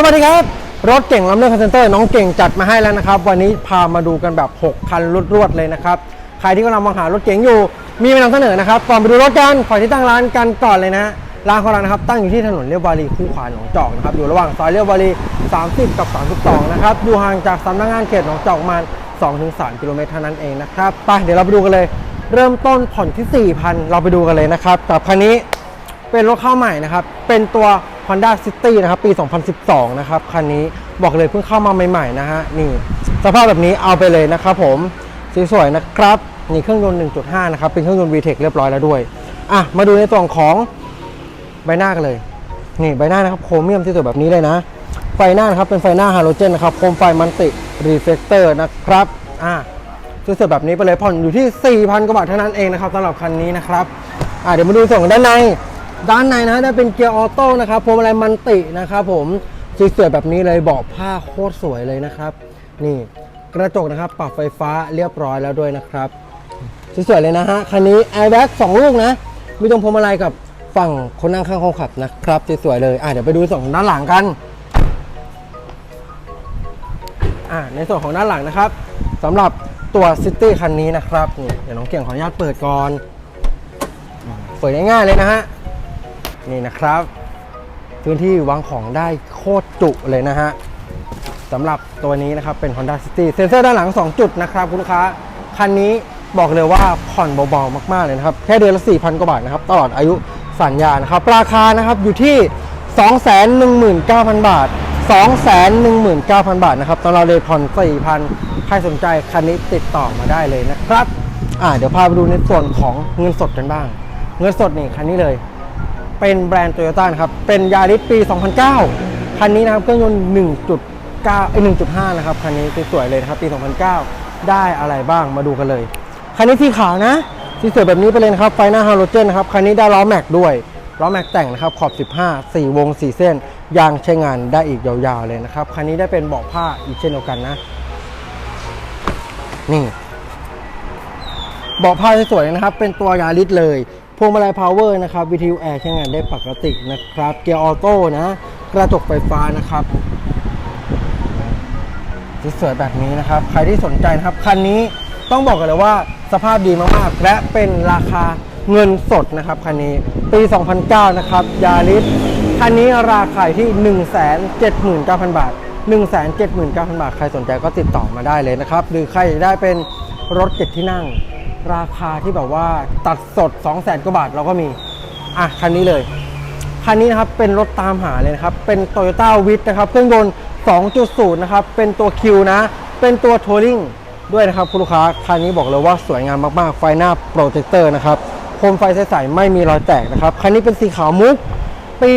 สวัสดีครับ รถเก่งลำเรื่องคอนเซนเตอร์น้องเก่งจัดมาให้แล้วนะครับ วันนี้พามาดูกันแบบ 6 คันรวดๆเลยนะครับ ใครที่กำลังมองหารถเก่งอยู่ มีมานำเสนอนะครับ ก่อนไปดูรถกันขอที่ตั้งร้านกันก่อนเลยนะร้านของเรานะครับตั้งอยู่ที่ถนนเรียบวารีคู่ขวานหนองจอกนะครับอยู่ระหว่างซอยเรียบวารี 30 กับ 32 นะครับอยู่ห่างจากสำนักงานเขตหนองจอกประมาณ2-3กิโลเมตรเท่านั้นเองนะครับไปเดี๋ยวเราไปดูกันเลย เริ่มต้นผ่อนที่ 4,000 เราไปดูกันเลยนะครับกับคันนี้ เป็นรถเข้าใหม่นะครับ เป็นตัว Honda City นะครับ ปี 2012 นะครับ คันนี้บอกเลยเพิ่งเข้ามาใหม่ๆนะฮะ นี่ สภาพแบบนี้เอาไปเลยนะครับผมสวยๆนะครับ นี่เครื่องยนต์ 1.5 นะครับ เป็นเครื่องยนต์ VTEC เรียบร้อยแล้วด้วย อะ มาดูในส่วนของใบหน้ากันเลย นี่ใบหน้านะครับโครเมียมที่สวยแบบนี้เลยนะ ไฟหน้านะครับ เป็นไฟหน้าฮาโลเจนนะครับ โคมไฟมันติรีเฟกเตอร์นะครับ อะสวยๆแบบนี้ไปเลยผ่อนอยู่ที่ 4,000 กว่าบาทเท่านั้นเองนะครับสำหรับคันนี้นะครับ อ่าเดี๋ยวมาดูส่วนของด้านใน ด้านในนะได้เป็นเกียร์ออโต้นะครับพวงมาลัยมันตินะครับผมสวยๆแบบนี้เลยเบาะผ้าโคตรสวยเลยนะครับ นี่กระจกนะครับ ปรับไฟฟ้าเรียบร้อยแล้วด้วยนะครับสวยๆเลยนะฮะคันนี้แอร์แบ็กสองลูกนะมีตรงพวงมาลัยกับฝั่งคนนั่งข้างคนขับนะครับสวยๆเลยอ่าเดี๋ยวไปดูส่วนของด้านหลังกันอ่าในส่วนของด้านหลังนะครับสำหรับตัวซิตี้คันนี้นะครับนี่เดี๋ยวน้องเก่งขออนุญาตเปิดก่อนเปิดง่ายๆเลยนะฮะ นี่นะครับ พื้นที่วางของได้โคตรจุเลยนะฮะสำหรับตัวนี้นะครับเป็น Honda City เซ็นเซอร์ด้านหลัง 2 จุดนะครับคุณลูกค้า คันนี้บอกเลยว่าผ่อนเบาๆมากๆเลยนะครับ แค่เดือนละ 4,000 กว่าบาทนะครับ ตลอดอายุสัญญานะครับ ราคานะครับอยู่ที่ 219,000 บาท 219,000 บาทนะครับตอนเราเลยผ่อน 4,000 ใครสนใจคันนี้ติดต่อมาได้เลยนะครับ อ่าเดี๋ยวพาไปดูในส่วนของเงินสดกันบ้าง เงินสดนี่คันนี้เลย เป็นแบรนด์โตโยต้านะครับ เป็นยาริสปี 2009 คันนี้นะครับเครื่องยนต์ 1.9เอ้ย1.5 นะครับ คันนี้สวยๆเลยนะครับปี 2009 ได้อะไรบ้างมาดูกันเลย คันนี้สีขาวนะสีสวยแบบนี้ไปเลยนะครับไฟหน้าฮาโลเจนนะครับ คันนี้ได้ล้อแม็กด้วยล้อแม็กแต่งนะครับขอบ 15 4 วง 4 เส้น ยางใช้งานได้อีกยาวๆเลยนะครับ คันนี้ได้เป็นเบาะผ้าอีกเช่นเดียวกันนะ นี่เบาะผ้าสวยๆนะครับ เป็นตัวยาริสเลย พวงมาลัยพาวเวอร์นะครับวิทยุแอร์ใช้งานได้ปกตินะครับ เกียร์ออโต้นะ กระจกไฟฟ้านะครับสวยแบบนี้นะครับ ใครที่สนใจนะครับ คันนี้ต้องบอกกันเลยว่าสภาพดีมากๆ และเป็นราคาเงินสดนะครับคันนี้ปี 2009 นะครับยาริสคันนี้ราคาอยู่ที่ 179,000 บาท 179,000 บาท ใครสนใจก็ติดต่อมาได้เลยนะครับ หรือใครอยากได้เป็นรถเจ็ดที่นั่ง ราคาที่แบบว่าตัดสด 200,000กว่าบาทเราก็มี อะ คันนี้เลย คันนี้นะครับ เป็นรถตามหาเลยนะครับ เป็น Toyota w i t นะครับ เครื่องยนต์ 2.0 นะครับ เป็นตัวคิวนะ เป็นตัวทัวริงด้วยนะครับคุณลูกค้า คันนี้บอกเลยว่าสวยงามมากๆ ไฟหน้าโปรเจคเตอร์นะครับโคมไฟใสๆไม่มีรอยแตกนะครับ คันนี้เป็นสีขาวมุก ปี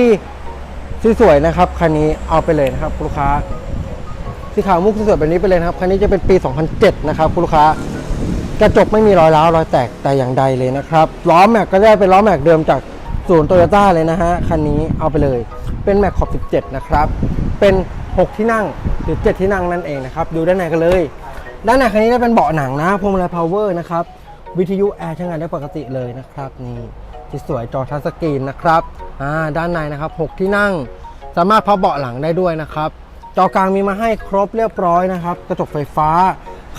สวยๆนะครับ คันนี้เอาไปเลยนะครับคุณลูกค้าสีขาวมุกสวยๆแบบนี้ไปเลยนะครับ คันนี้จะเป็นปี 2007 นะครับคุณลูกค้า กระจกไม่มีรอยร้าวรอยแตกแต่อย่างใดเลยนะครับ ล้อแม็กก็ได้เป็นล้อแม็กเดิมจากศูนย์โตโยต้าเลยนะฮะ คันนี้เอาไปเลย เป็นแม็กขอบ 17 นะครับ เป็น 6 ที่นั่งหรือ 7 ที่นั่งนั่นเองนะครับ ดูด้านในกันเลย ด้านในคันนี้ได้เป็นเบาะหนังนะพวงมาลัยพาวเวอร์นะครับ วิทยุแอร์ใช้งานได้ปกติเลยนะครับ นี่ที่สวยจอทัชสกรีนนะครับอ่าด้านในนะครับ 6 ที่นั่ง สามารถพับเบาะหลังได้ด้วยนะครับจอกลางมีมาให้ครบเรียบร้อยนะครับ กระจกไฟฟ้า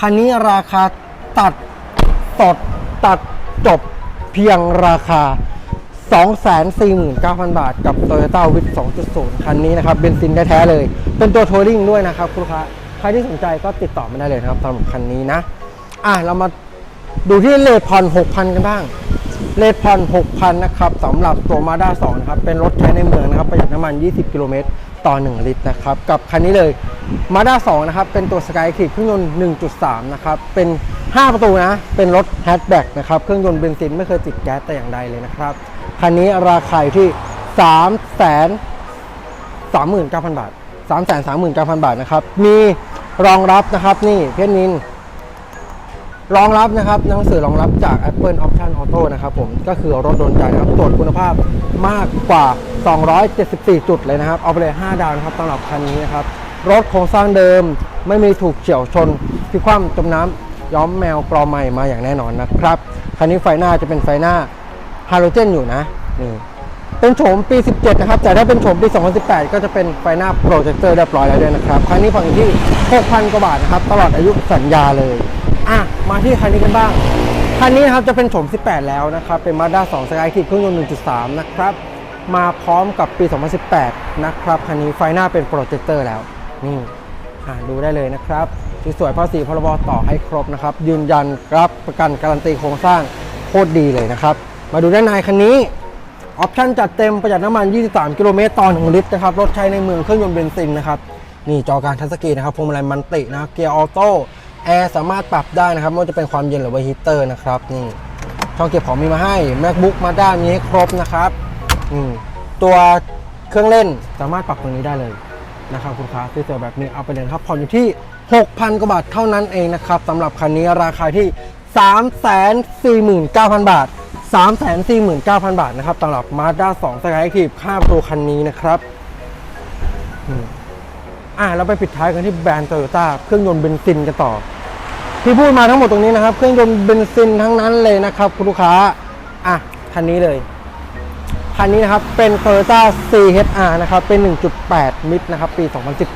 คันนี้ราคา ตัดสดตัดจบเพียงราคา 249,000 บาท กับ Toyota w i t 2.0 คันนี้นะครับเบนซินแท้ๆเลย เป็นตัวทัวริงด้วยนะครับคุณลูกค้าใครที่สนใจก็ติดต่อมาได้เลยนะครับสำหรับคันนี้นะ อะ เรามาดูที่เลทผ่อน6,000 กันบ้างเลทผ่อน6,000 นะครับสำหรับตัว Mazda 2 นะครับ เป็นรถใช้ในเมืองนะครับ ประหยัดน้ำมัน 20 กิโลเมตรต่อ 1 ลิตรนะครับ กับคันนี้เลย Mazda 2 นะครับ เป็นตัว Sky Kit เครื่องยนต์ 1.3 นะครับ เป็น 5 ประตูนะ เป็นรถแฮชแบ็กนะครับ เครื่องยนต์เบนซินไม่เคยติดแก๊สแต่อย่างใดเลยนะครับ คันนี้ราคาอยู่ที่ 3 39,000 บาท 339,000 บาทนะครับ มีรองรับนะครับนี่เพชรนิน รองรับนะครับหนังสือรองรับจาก Apple Option Auto นะครับผมก็คือรถโดนใจนะครับตรวจคุณภาพมากกว่า 274 จุดเลยนะครับ เอาไปเลย 5 ดาวนะครับสำหรับคันนี้นะครับรถโครงสร้างเดิมไม่มีถูกเฉี่ยวชนพิคว่ำจมน้ำ ย้อมแมวกรอใหม่มาอย่างแน่นอนนะครับ คันนี้ไฟหน้าจะเป็นไฟหน้าฮาโลเจนอยู่นะนี่เป็นโฉมปี 17 นะครับ แต่ถ้าเป็นโฉมปี 2018 ก็จะเป็นไฟหน้าโปรเจคเตอร์เรียบร้อยแล้วด้วยนะครับ คันนี้ผ่อนที่ 6,000 กว่าบาทนะครับ ตลอดอายุสัญญาเลย อะ มาที่คันนี้กันบ้าง คันนี้นะครับจะเป็นโฉม 18 แล้วนะครับ เป็น Mazda 2 Skyactiv เครื่องยนต์ 1.3 นะครับ มาพร้อมกับปี 2018 นะครับ คันนี้ไฟหน้าเป็นโปรเจคเตอร์แล้ว นี่ ดูได้เลยนะครับสวยๆภาษีพรบต่อให้ครบนะครับ ยืนยันรับประกันการันตีโครงสร้างโคตรดีเลยนะครับ มาดูด้านในคันนี้ออปชั่นจัดเต็มประหยัดน้ำมัน 23 กิโลเมตรต่อ 1 ลิตรนะครับรถใช้ในเมืองเครื่องยนต์เบนซินนะครับนี่จอการทัชสกรีนนะครับพวงมาลัยมันตินะเกียร์ออโต้แอร์สามารถปรับได้นะครับไม่ว่าจะเป็นความเย็นหรือว่าฮีเตอร์นะครับนี่ช่องเก็บของมีมาให้ MacBook มาด้ามีให้ครบนะครับอืตัวเครื่องเล่นสามารถปรับตรงนี้ได้เลย นะครับคุณค้าสวยๆแบบนี้เอาไปเลยครับผ่อนอยู่ที่ 6,000 กว่าบาทเท่านั้นเองนะครับสำหรับคันนี้ราคาที่ 349,000 บาท 349,000 บาทนะครับสำหรับ Mazda 2 Skyactiv ค่าประตูคันนี้นะครับอืมอะเราไปปิดท้ายกันที่แบรนด์ Toyota เครื่องยนต์เบนซินกันต่อ ที่พูดมาทั้งหมดตรงนี้นะครับ เครื่องยนต์เบนซินทั้งนั้นเลยนะครับ คุณลูกค้า อะคันนี้เลย คันนี้นะครับเป็น Toyota CHR นะครับเป็น 1.8 มิตรนะครับปี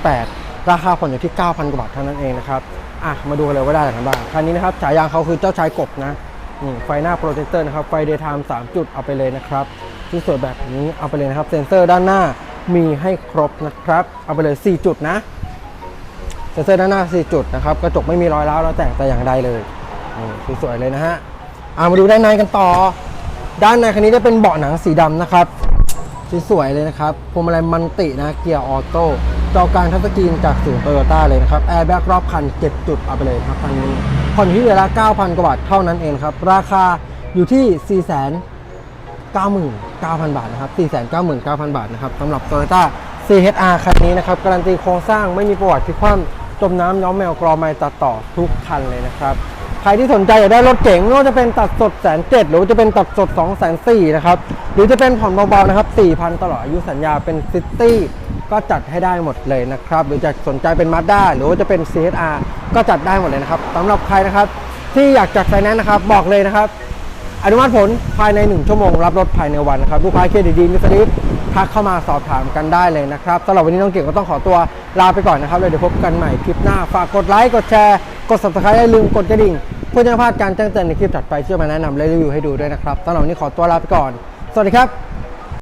2018 ราคาผ่อนอยู่ที่ 9,000 กว่าบาทเท่านั้นเองนะครับอะมาดูกันเลยว่าได้อะไรกันบ้างคันนี้นะครับฉายางเขาคือเจ้าชายกบนะนี่ไฟหน้าโปรเจคเตอร์นะครับไฟเดย์ไทม์3จุดเอาไปเลยนะครับที่สวยแบบนี้เอาไปเลยนะครับเซ็นเซอร์ด้านหน้ามีให้ครบนะครับ เอาไปเลย 4 จุดนะเซ็นเซอร์ด้านหน้า 4 จุดนะครับกระจกไม่มีรอยร้าวแล้วแต่งแต่อย่างใดเลยสวยๆเลยนะฮะเอามาดูด้านในกันต่อ ด้านในคันนี้ได้เป็นเบาะหนังสีดำนะครับสวยๆเลยนะครับพวงมาลัยมันตินะเกียร์ออโต้จอกลางทัชสกรีนจากศูนย์โตโยต้าเลยนะครับแอร์แบ็กรอบคัน7จุดเอาไปเลยครับคันนี้ผ่อนที่เดือนละ9,000 กว่าบาทเท่านั้นเองครับ ราคาอยู่ที่ 4 9 9 0 0 0 บาทนะครับ 499,000 บาทนะครับสำหรับ Toyota CHR คันนี้นะครับ การันตีโครงสร้างไม่มีประวัติพลิกคว่ำจมน้ำย้อมแมวกรอไม้ตัดต่อทุกคันเลยนะครับ ครที่สนใจอยากได้รถเก๋งไม่ว่าจะเป็นตัดสดแสนเจ็ดหรือจะเป็นตัดสด2องแสนสี่นะครับหรือจะเป็นผ่อนเบาๆนะครับ4,000ตลอดอายุสัญญาเป็นซิตี้ก็จัดให้ได้หมดเลยนะครับ หรือจะสนใจเป็นมาด้าหรือว่าจะเป็น CHR ก็จัดได้หมดเลยนะครับสำหรับใครนะครับที่อยากจัดไฟแนนซ์นะครับบอกเลยนะครับ อนุมัติผลภายใน 1 ชั่วโมง รับรถภายในวันนะครับลูกค้าเครดิตดีมิสลิปทักเข้ามาสอบถามกันได้เลยนะครับสำหรับวันนี้น้องเก่งก็ต้องขอตัวลาไปก่อนนะครับเลยเดี๋ยวพบกันใหม่คลิปหน้าฝากกดไลค์กดแชร์กด subscribe อย่าลืมกดกระดิ่ง พื่อจะไม่พลาดการแจ้งเตือนในคลิปถัดไปชื่อมาแนะนำและรีวิวให้ดูด้วยนะครับสำหรับวันนี้ขอตัวลาไปก่อน สวัสดีครับ